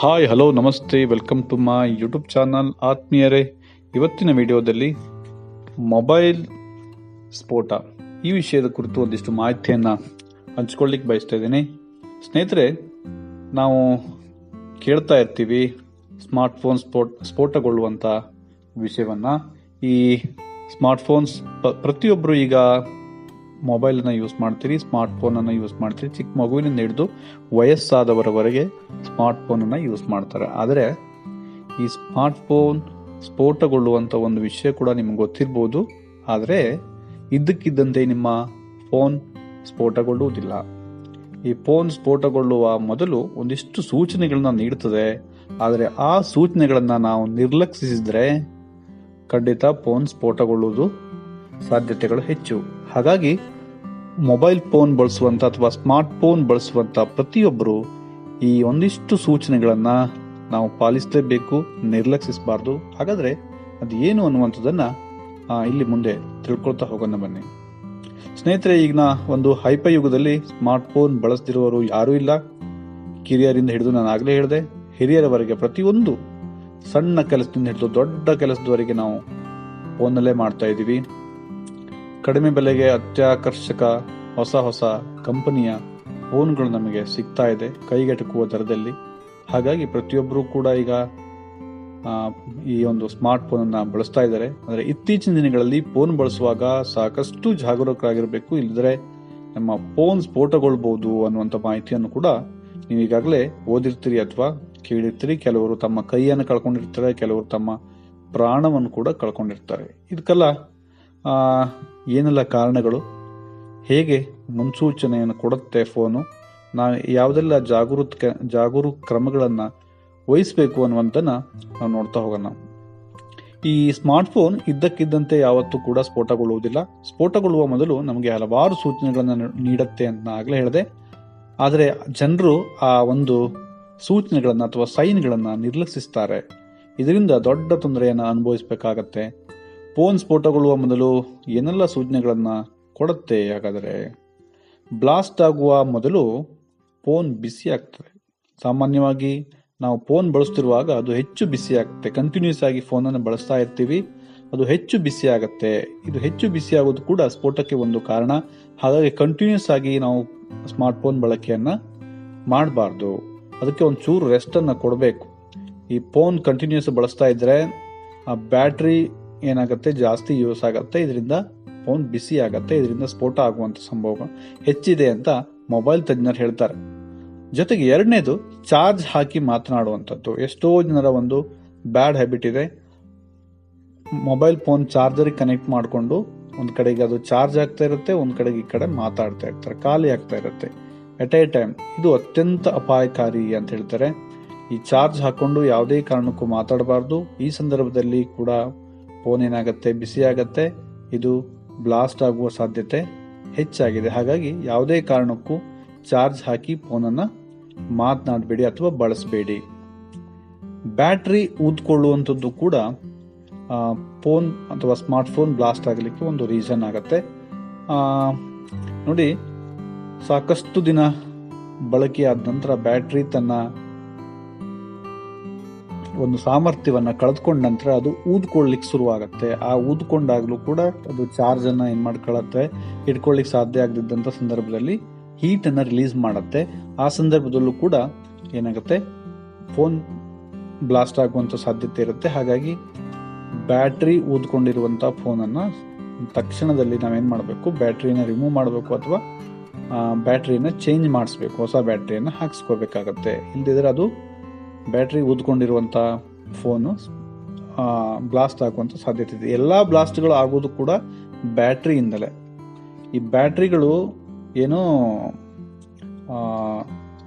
Hi, hello, ನಮಸ್ತೆ, welcome to my YouTube channel ಆತ್ಮೀಯರೇ. ಇವತ್ತಿನ ವಿಡಿಯೋದಲ್ಲಿ ಮೊಬೈಲ್ ಸ್ಫೋಟ. ಈ ವಿಷಯದ ಕುರಿತು ಒಂದಿಷ್ಟು ಮಾಹಿತಿಯನ್ನು ಹಂಚ್ಕೊಳ್ಳಿಕ್ಕೆ ಬಯಸ್ತಾ ಇದ್ದೀನಿ. ಸ್ನೇಹಿತರೆ, ನಾವು ಕೇಳ್ತಾ ಇರ್ತೀವಿ ಸ್ಮಾರ್ಟ್ಫೋನ್ ಸ್ಫೋಟ್ ಸ್ಫೋಟಗೊಳ್ಳುವಂಥ ವಿಷಯವನ್ನು. ಈ ಸ್ಮಾರ್ಟ್ಫೋನ್ಸ್ ಪ್ರತಿಯೊಬ್ಬರು ಈಗ ಮೊಬೈಲನ್ನು ಯೂಸ್ ಮಾಡ್ತೀರಿ ಸ್ಮಾರ್ಟ್ ಫೋನನ್ನು ಯೂಸ್ ಮಾಡ್ತೀರಿ, ಚಿಕ್ಕ ಮಗುವಿನಿಂದ ಹಿಡಿದು ವಯಸ್ಸಾದವರವರೆಗೆ ಸ್ಮಾರ್ಟ್ ಫೋನನ್ನು ಯೂಸ್ ಮಾಡ್ತಾರೆ. ಆದರೆ ಈ ಸ್ಮಾರ್ಟ್ ಫೋನ್ ಸ್ಫೋಟಗೊಳ್ಳುವಂಥ ಒಂದು ವಿಷಯ ಕೂಡ ನಿಮ್ಗೆ ಗೊತ್ತಿರ್ಬೋದು. ಆದರೆ ಇದ್ದಕ್ಕಿದ್ದಂತೆ ನಿಮ್ಮ ಫೋನ್ ಸ್ಫೋಟಗೊಳ್ಳುವುದಿಲ್ಲ. ಈ ಫೋನ್ ಸ್ಫೋಟಗೊಳ್ಳುವ ಮೊದಲು ಒಂದಿಷ್ಟು ಸೂಚನೆಗಳನ್ನ ನೀಡುತ್ತದೆ ಆದರೆ ಆ ಸೂಚನೆಗಳನ್ನು ನಾವು ನಿರ್ಲಕ್ಷಿಸಿದರೆ ಖಂಡಿತ ಫೋನ್ ಸ್ಫೋಟಗೊಳ್ಳುವುದು ಸಾಧ್ಯತೆಗಳು ಹೆಚ್ಚು. ಹಾಗಾಗಿ ಮೊಬೈಲ್ ಫೋನ್ ಬಳಸುವಂತ ಅಥವಾ ಸ್ಮಾರ್ಟ್ ಫೋನ್ ಬಳಸುವಂತ ಪ್ರತಿಯೊಬ್ಬರು ಈ ಒಂದಿಷ್ಟು ಸೂಚನೆಗಳನ್ನು ನಾವು ಪಾಲಿಸಲೇಬೇಕು, ನಿರ್ಲಕ್ಷಿಸಬಾರ್ದು. ಹಾಗಾದ್ರೆ ಅದು ಏನು ಅನ್ನುವಂಥದ್ದನ್ನ ಇಲ್ಲಿ ಮುಂದೆ ತಿಳ್ಕೊಳ್ತಾ ಹೋಗೋಣ ಬನ್ನಿ. ಸ್ನೇಹಿತರೆ, ಈಗಿನ ಒಂದು ಹೈಪ ಯುಗದಲ್ಲಿ ಸ್ಮಾರ್ಟ್ ಫೋನ್ ಬಳಸದಿರುವವರು ಯಾರೂ ಇಲ್ಲ. ಕಿರಿಯರಿಂದ ಹಿಡಿದು ನಾನು ಆಗಲೇ ಹೇಳಿದೆ, ಹಿರಿಯರವರೆಗೆ ಪ್ರತಿಯೊಂದು ಸಣ್ಣ ಕೆಲಸದಿಂದ ಹಿಡಿದು ದೊಡ್ಡ ಕೆಲಸದವರೆಗೆ ನಾವು ಫೋನಲ್ಲೇ ಮಾಡ್ತಾ ಇದ್ದೀವಿ. ಕಡಿಮೆ ಬೆಲೆಗೆ ಅತ್ಯಾಕರ್ಷಕ ಹೊಸ ಹೊಸ ಕಂಪನಿಯ ಫೋನ್ಗಳು ನಮಗೆ ಸಿಗ್ತಾ ಇದೆ, ಕೈಗೆಟಕುವ ದರದಲ್ಲಿ. ಹಾಗಾಗಿ ಪ್ರತಿಯೊಬ್ಬರೂ ಕೂಡ ಈಗ ಈ ಒಂದು ಸ್ಮಾರ್ಟ್ ಫೋನನ್ನು ಬಳಸ್ತಾ ಇದ್ದಾರೆ. ಅಂದರೆ ಇತ್ತೀಚಿನ ದಿನಗಳಲ್ಲಿ ಫೋನ್ ಬಳಸುವಾಗ ಸಾಕಷ್ಟು ಜಾಗರೂಕರಾಗಿರಬೇಕು. ಇಲ್ಲದ್ರೆ ನಮ್ಮ ಫೋನ್ ಸ್ಫೋಟಗೊಳ್ಬಹುದು ಅನ್ನುವಂಥ ಮಾಹಿತಿಯನ್ನು ಕೂಡ ನೀವು ಈಗಾಗಲೇ ಓದಿರ್ತೀರಿ ಅಥವಾ ಕೇಳಿರ್ತೀರಿ. ಕೆಲವರು ತಮ್ಮ ಕೈಯನ್ನು ಕಳ್ಕೊಂಡಿರ್ತಾರೆ, ಕೆಲವರು ತಮ್ಮ ಪ್ರಾಣವನ್ನು ಕೂಡ ಕಳ್ಕೊಂಡಿರ್ತಾರೆ. ಇದಕ್ಕೆಲ್ಲ ಏನೆಲ್ಲ ಕಾರಣಗಳು? ಹೇಗೆ ಮುನ್ಸೂಚನೆಯನ್ನು ಕೊಡುತ್ತೆ ಫೋನು? ನಾವು ಯಾವುದೆಲ್ಲ ಜಾಗೃತ ಜಾಗರೂಕ ಕ್ರಮಗಳನ್ನು ವಹಿಸಬೇಕು ಅನ್ನುವಂಥನ್ನು ನಾವು ನೋಡ್ತಾ ಹೋಗೋಣ. ಈ ಸ್ಮಾರ್ಟ್ಫೋನ್ ಇದ್ದಕ್ಕಿದ್ದಂತೆ ಯಾವತ್ತೂ ಕೂಡ ಸ್ಫೋಟಗೊಳ್ಳುವುದಿಲ್ಲ. ಸ್ಫೋಟಗೊಳ್ಳುವ ಮೊದಲು ನಮಗೆ ಹಲವಾರು ಸೂಚನೆಗಳನ್ನು ನೀಡುತ್ತೆ ಅಂತ ಆಗಲೇ ಹೇಳಿದೆ. ಆದರೆ ಜನರು ಆ ಒಂದು ಸೂಚನೆಗಳನ್ನು ಅಥವಾ ಸೈನ್ಗಳನ್ನು ನಿರ್ಲಕ್ಷಿಸ್ತಾರೆ. ಇದರಿಂದ ದೊಡ್ಡ ತೊಂದರೆಯನ್ನು ಅನುಭವಿಸಬೇಕಾಗತ್ತೆ. ಫೋನ್ ಸ್ಫೋಟಗೊಳ್ಳುವ ಮೊದಲು ಏನೆಲ್ಲ ಸೂಚನೆಗಳನ್ನು ಕೊಡುತ್ತೆ ಹಾಗಾದರೆ ಬ್ಲಾಸ್ಟ್ ಆಗುವ ಮೊದಲು ಫೋನ್ ಬಿಸಿ ಆಗ್ತದೆ. ಸಾಮಾನ್ಯವಾಗಿ ನಾವು ಫೋನ್ ಬಳಸ್ತಿರುವಾಗ ಅದು ಹೆಚ್ಚು ಬಿಸಿ ಆಗುತ್ತೆ ಕಂಟಿನ್ಯೂಸ್ ಆಗಿ ಫೋನನ್ನು ಬಳಸ್ತಾ ಇರ್ತೀವಿ. ಅದು ಹೆಚ್ಚು ಬಿಸಿ ಆಗುತ್ತೆ. ಇದು ಹೆಚ್ಚು ಬಿಸಿ ಆಗೋದು ಕೂಡ ಸ್ಫೋಟಕ್ಕೆ ಒಂದು ಕಾರಣ. ಹಾಗಾಗಿ ಕಂಟಿನ್ಯೂಸ್ ಆಗಿ ನಾವು ಸ್ಮಾರ್ಟ್ ಫೋನ್ ಬಳಕೆಯನ್ನು ಮಾಡಬಾರ್ದು. ಅದಕ್ಕೆ ಒಂದು ಚೂರು ರೆಸ್ಟ್ ಅನ್ನ ಕೊಡಬೇಕು. ಈ ಫೋನ್ ಕಂಟಿನ್ಯೂಸ್ ಬಳಸ್ತಾ ಇದ್ದರೆ ಆ ಬ್ಯಾಟ್ರಿ ಏನಾಗುತ್ತೆ? ಜಾಸ್ತಿ ಯೂಸ್ ಆಗುತ್ತೆ. ಇದರಿಂದ ಫೋನ್ ಬಿಸಿ ಆಗುತ್ತೆ. ಇದರಿಂದ ಸ್ಫೋಟ ಆಗುವಂತ ಸಂಭವ ಹೆಚ್ಚಿದೆ ಅಂತ ಮೊಬೈಲ್ ತಜ್ಞರು ಹೇಳ್ತಾರೆ. ಜೊತೆಗೆ ಎರಡನೇದು ಚಾರ್ಜ್ ಹಾಕಿ ಮಾತನಾಡುವಂಥದ್ದು. ಎಷ್ಟೋ ಜನರ ಒಂದು ಬ್ಯಾಡ್ ಹ್ಯಾಬಿಟ್ ಇದೆ. ಮೊಬೈಲ್ ಫೋನ್ ಚಾರ್ಜರ್ ಕನೆಕ್ಟ್ ಮಾಡಿಕೊಂಡು ಒಂದು ಕಡೆಗೆ ಅದು ಚಾರ್ಜ್ ಆಗ್ತಾ ಇರುತ್ತೆ, ಒಂದು ಕಡೆಗೆ ಈ ಕಡೆ ಮಾತಾಡ್ತಾ ಇರ್ತಾರೆ. ಖಾಲಿ ಆಗ್ತಾ ಇರುತ್ತೆ. ಎಟ್ ಎ ಟೈಮ್ ಇದು ಅತ್ಯಂತ ಅಪಾಯಕಾರಿ ಅಂತ ಹೇಳ್ತಾರೆ. ಈ ಚಾರ್ಜ್ ಹಾಕೊಂಡು ಯಾವುದೇ ಕಾರಣಕ್ಕೂ ಮಾತಾಡಬಾರ್ದು. ಈ ಸಂದರ್ಭದಲ್ಲಿ ಕೂಡ ಫೋನ್ ಏನಾಗುತ್ತೆ ಬಿಸಿ ಆಗತ್ತೆ ಇದು ಬ್ಲಾಸ್ಟ್ ಆಗುವ ಸಾಧ್ಯತೆ ಹೆಚ್ಚಾಗಿದೆ. ಹಾಗಾಗಿ ಯಾವುದೇ ಕಾರಣಕ್ಕೂ ಚಾರ್ಜ್ ಹಾಕಿ ಫೋನನ್ನು ಮಾತನಾಡಬೇಡಿ ಅಥವಾ ಬಳಸಬೇಡಿ. ಬ್ಯಾಟ್ರಿ ಊದ್ಕೊಳ್ಳುವಂಥದ್ದು ಕೂಡ ಫೋನ್ ಅಥವಾ ಸ್ಮಾರ್ಟ್ ಫೋನ್ ಬ್ಲಾಸ್ಟ್ ಆಗಲಿಕ್ಕೆ ಒಂದು ರೀಸನ್ ಆಗತ್ತೆ. ನೋಡಿ, ಸಾಕಷ್ಟು ದಿನ ಬಳಕೆಯಾದ ನಂತರ ಬ್ಯಾಟ್ರಿ ತನ್ನ ಒಂದು ಸಾಮರ್ಥ್ಯವನ್ನ ಕಳೆದುಕೊಂಡ ನಂತರ ಅದು ಊದ್ಕೊಳ್ಳಿಕ್ಕೆ ಶುರುವಾಗತ್ತೆ. ಆ ಊದ್ಕೊಂಡಾಗ್ಲೂ ಕೂಡ ಅದು ಚಾರ್ಜ್ ಅನ್ನ ಏನ್ ಮಾಡ್ಕೊಳತ್ತೆ? ಇಟ್ಕೊಳ್ಳಿಕ್ ಸಾಧ್ಯ ಆಗದಿದ್ದಂತ ಸಂದರ್ಭದಲ್ಲಿ ಹೀಟ್ ಅನ್ನ ರಿಲೀಸ್ ಮಾಡುತ್ತೆ. ಆ ಸಂದರ್ಭದಲ್ಲೂ ಕೂಡ ಏನಾಗುತ್ತೆ? ಫೋನ್ ಬ್ಲಾಸ್ಟ್ ಆಗುವಂತ ಸಾಧ್ಯತೆ ಇರುತ್ತೆ. ಹಾಗಾಗಿ ಬ್ಯಾಟ್ರಿ ಫೋನ್ ಅನ್ನ ತಕ್ಷಣದಲ್ಲಿ ನಾವೇನ್ ಮಾಡಬೇಕು? ಬ್ಯಾಟ್ರಿನ ರಿಮೂವ್ ಮಾಡಬೇಕು ಅಥವಾ ಬ್ಯಾಟ್ರಿನ ಚೇಂಜ್ ಮಾಡಿಸ್ಬೇಕು. ಹೊಸ ಬ್ಯಾಟ್ರಿಯನ್ನು ಹಾಕ್ಸ್ಕೋಬೇಕಾಗತ್ತೆ. ಇಲ್ದಿದ್ರೆ ಅದು ಬ್ಯಾಟ್ರಿ ಊದ್ಕೊಂಡಿರುವಂಥ ಫೋನು ಬ್ಲಾಸ್ಟ್ ಆಗುವಂಥ ಸಾಧ್ಯತೆ ಇದೆ. ಎಲ್ಲಾ ಬ್ಲಾಸ್ಟ್ಗಳು ಆಗೋದು ಕೂಡ ಬ್ಯಾಟ್ರಿಯಿಂದಲೇ. ಈ ಬ್ಯಾಟ್ರಿಗಳು ಏನೋ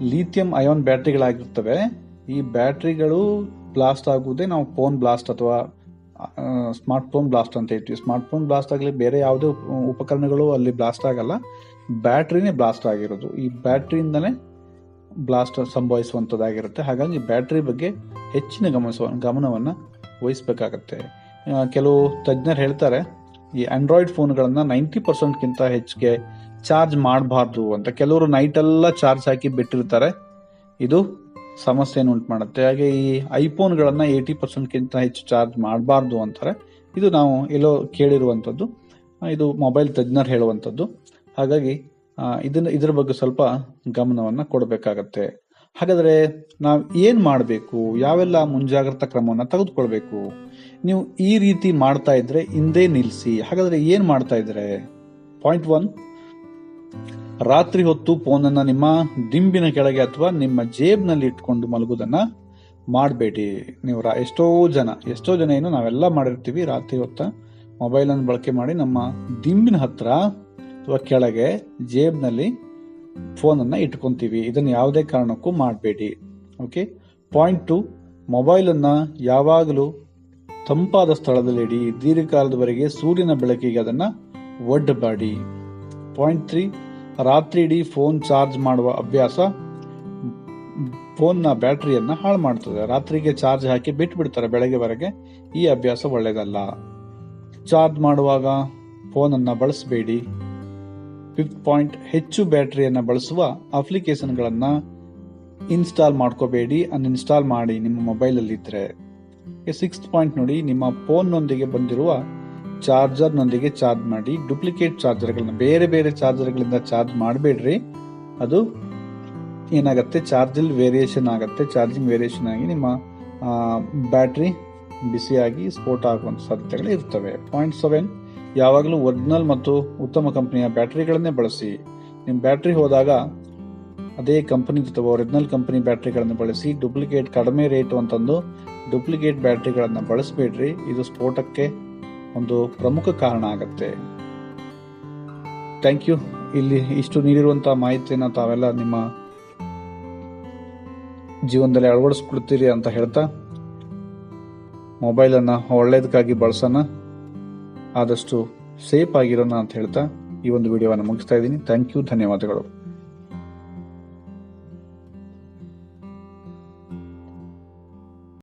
ಲಿಥಿಯಂ ಅಯಾನ್ ಬ್ಯಾಟ್ರಿಗಳಾಗಿರ್ತವೆ. ಈ ಬ್ಯಾಟ್ರಿಗಳು ಬ್ಲಾಸ್ಟ್ ಆಗುವುದೇ ನಾವು ಫೋನ್ ಬ್ಲಾಸ್ಟ್ ಅಥವಾ ಸ್ಮಾರ್ಟ್ ಫೋನ್ ಬ್ಲಾಸ್ಟ್ ಅಂತ ಹೇಳ್ತೀವಿ. ಸ್ಮಾರ್ಟ್ ಫೋನ್ ಬ್ಲಾಸ್ಟ್ ಆಗಲಿ, ಬೇರೆ ಯಾವುದೇ ಉಪ- ಉಪಕರಣಗಳು ಅಲ್ಲಿ ಬ್ಲಾಸ್ಟ್ ಆಗಲ್ಲ. ಬ್ಯಾಟ್ರಿನೇ ಬ್ಲಾಸ್ಟ್ ಆಗಿರೋದು. ಈ ಬ್ಯಾಟ್ರಿಯಿಂದನೇ ಬ್ಲಾಸ್ಟ್ ಸಂಭವಿಸುವಂಥದ್ದಾಗಿರುತ್ತೆ ಹಾಗಾಗಿ ಬ್ಯಾಟ್ರಿ ಬಗ್ಗೆ ಹೆಚ್ಚಿನ ಗಮನಿಸುವ, ಗಮನವನ್ನು ವಹಿಸಬೇಕಾಗತ್ತೆ. ಕೆಲವು ತಜ್ಞರು ಹೇಳ್ತಾರೆ, ಈ ಆಂಡ್ರಾಯ್ಡ್ ಫೋನ್ಗಳನ್ನು ನೈಂಟಿ ಪರ್ಸೆಂಟ್ಗಿಂತ ಹೆಚ್ಚಿಗೆ ಚಾರ್ಜ್ ಮಾಡಬಾರ್ದು ಅಂತ. ಕೆಲವರು ನೈಟ್ ಎಲ್ಲ ಚಾರ್ಜ್ ಹಾಕಿ ಬಿಟ್ಟಿರ್ತಾರೆ. ಇದು ಸಮಸ್ಯೆಯನ್ನು ಉಂಟು ಮಾಡುತ್ತೆ ಹಾಗೆ ಈ ಐಫೋನ್ಗಳನ್ನು ಏಯ್ಟಿ ಪರ್ಸೆಂಟ್ಗಿಂತ ಹೆಚ್ಚು ಚಾರ್ಜ್ ಮಾಡಬಾರ್ದು ಅಂತಾರೆ. ಇದು ನಾವು ಎಲ್ಲೋ ಕೇಳಿರುವಂಥದ್ದು ಇದು ಮೊಬೈಲ್ ತಜ್ಞರು ಹೇಳುವಂಥದ್ದು ಹಾಗಾಗಿ ಇದನ್ನ ಇದರ ಬಗ್ಗೆ ಸ್ವಲ್ಪ ಗಮನವನ್ನು ಕೊಡಬೇಕಾಗತ್ತೆ. ಹಾಗಾದರೆ ನಾವು ಏನು ಮಾಡಬೇಕು? ಯಾವೆಲ್ಲ ಮುಂಜಾಗ್ರತಾ ಕ್ರಮವನ್ನು ತೆಗೆದುಕೊಳ್ಬೇಕು? ನೀವು ಈ ರೀತಿ ಮಾಡ್ತಾ ಇದ್ರೆ ಹಿಂದೆ ನಿಲ್ಲಿಸಿ ಹಾಗಾದರೆ ಏನು ಮಾಡ್ತಾ ಇದ್ರೆ? Point one. ರಾತ್ರಿ ಹೊತ್ತು ಫೋನನ್ನು ನಿಮ್ಮ ದಿಂಬಿನ ಕೆಳಗೆ ಅಥವಾ ನಿಮ್ಮ ಜೇಬ್ನಲ್ಲಿ ಇಟ್ಕೊಂಡು ಮಲಗುದನ್ನ ಮಾಡಬೇಡಿ. ನೀವು ರಾ- ಎಷ್ಟೋ ಜನ ಎಷ್ಟೋ ಜನ ಏನು ನಾವೆಲ್ಲ ಮಾಡಿರ್ತೀವಿ ರಾತ್ರಿ ಹೊತ್ತ. ಮೊಬೈಲನ್ನು ಬಳಕೆ ಮಾಡಿ ನಮ್ಮ ದಿಂಬಿನ ಹತ್ರ ಅಥವಾ ಕೆಳಗೆ ಜೇಬ್ನಲ್ಲಿ ಫೋನನ್ನು ಇಟ್ಕೊಂತೀವಿ. ಇದನ್ನು ಯಾವುದೇ ಕಾರಣಕ್ಕೂ ಮಾಡಬೇಡಿ. ಓಕೆ ಪಾಯಿಂಟ್ ಟು ಮೊಬೈಲನ್ನು ಯಾವಾಗಲೂ ತಂಪಾದ ಸ್ಥಳದಲ್ಲಿ ಇಡಿ. ದೀರ್ಘಕಾಲದವರೆಗೆ ಸೂರ್ಯನ ಬೆಳಕಿಗೆ ಅದನ್ನು ಒಡ್ಡಬೇಡಿ ಪಾಯಿಂಟ್ ತ್ರೀ ರಾತ್ರಿ ಇಡೀ ಫೋನ್ ಚಾರ್ಜ್ ಮಾಡುವ ಅಭ್ಯಾಸ ಫೋನ್ನ ಬ್ಯಾಟ್ರಿಯನ್ನು ಹಾಳು ಮಾಡ್ತದೆ. ರಾತ್ರಿಗೆ ಚಾರ್ಜ್ ಹಾಕಿ ಬಿಟ್ಟು ಬಿಡ್ತಾರೆ ಬೆಳಗ್ಗೆವರೆಗೆ. ಈ ಅಭ್ಯಾಸ ಒಳ್ಳೆಯದಲ್ಲ ಚಾರ್ಜ್ ಮಾಡುವಾಗ ಫೋನನ್ನು ಬಳಸಬೇಡಿ. ಫಿಫ್ತ್ ಪಾಯಿಂಟ್ ಹೆಚ್ಚು ಬ್ಯಾಟರಿಯನ್ನು ಬಳಸುವ ಅಪ್ಲಿಕೇಶನ್ಗಳನ್ನು ಇನ್ಸ್ಟಾಲ್ ಮಾಡ್ಕೋಬೇಡಿ, ಅನ್ಇನ್ಸ್ಟಾಲ್ ಮಾಡಿ ನಿಮ್ಮ ಮೊಬೈಲಲ್ಲಿ ಇದ್ರೆ. ಸಿಕ್ಸ್ತ್ ಪಾಯಿಂಟ್ ನೋಡಿ, ನಿಮ್ಮ ಫೋನ್ನೊಂದಿಗೆ ಬಂದಿರುವ ಚಾರ್ಜರ್ನೊಂದಿಗೆ ಚಾರ್ಜ್ ಮಾಡಿ, ಡೂಪ್ಲಿಕೇಟ್ ಚಾರ್ಜರ್ಗಳನ್ನ, ಬೇರೆ ಬೇರೆ ಚಾರ್ಜರ್ಗಳಿಂದ ಚಾರ್ಜ್ ಮಾಡಬೇಡ್ರಿ. ಅದು ಏನಾಗುತ್ತೆ? ಚಾರ್ಜಲ್ಲಿ ವೇರಿಯೇಷನ್ ಆಗುತ್ತೆ. ಚಾರ್ಜಿಂಗ್ ವೇರಿಯೇಷನ್ ಆಗಿ ನಿಮ್ಮ ಬ್ಯಾಟ್ರಿ ಬಿಸಿಯಾಗಿ ಸ್ಫೋಟ ಆಗುವಂಥ ಸಾಧ್ಯತೆಗಳು ಇರ್ತವೆ. Point seven. ಯಾವಾಗಲೂ ಒರಿಜಿನಲ್ ಮತ್ತು ಉತ್ತಮ ಕಂಪನಿಯ ಬ್ಯಾಟರಿಗಳನ್ನೇ ಬಳಸಿ. ನಿಮ್ಮ ಬ್ಯಾಟ್ರಿ ಹೋದಾಗ ಅದೇ ಕಂಪನಿ ಅಥವಾ ಒರಿಜಿನಲ್ ಕಂಪನಿ ಬ್ಯಾಟ್ರಿಗಳನ್ನು ಬಳಸಿ, ಡೂಪ್ಲಿಕೇಟ್ ಕಡಿಮೆ ರೇಟು ಅಂತಂದು ಡೂಪ್ಲಿಕೇಟ್ ಬ್ಯಾಟ್ರಿಗಳನ್ನು ಬಳಸಬೇಡ್ರಿ. ಇದು ಸ್ಫೋಟಕ್ಕೆ ಒಂದು ಪ್ರಮುಖ ಕಾರಣ ಆಗುತ್ತೆ. Thank you. ಇಲ್ಲಿ ಇಷ್ಟು ನೀಡಿರುವಂಥ ಮಾಹಿತಿಯನ್ನು ತಾವೆಲ್ಲ ನಿಮ್ಮ ಜೀವನದಲ್ಲಿ ಅಳವಡಿಸ್ಕೊಡ್ತೀರಿ ಅಂತ ಹೇಳ್ತಾ. ಮೊಬೈಲನ್ನು ಒಳ್ಳೇದಕ್ಕಾಗಿ ಬಳಸೋಣ. ಆದಷ್ಟು ಸೇಫ್ ಆಗಿರೋಣ ಅಂತ ಹೇಳ್ತಾ ಈ ಒಂದು ವಿಡಿಯೋವನ್ನು ಮುಗಿಸ್ತಾ ಇದ್ದೀನಿ. ಥ್ಯಾಂಕ್ ಯು ಧನ್ಯವಾದಗಳು.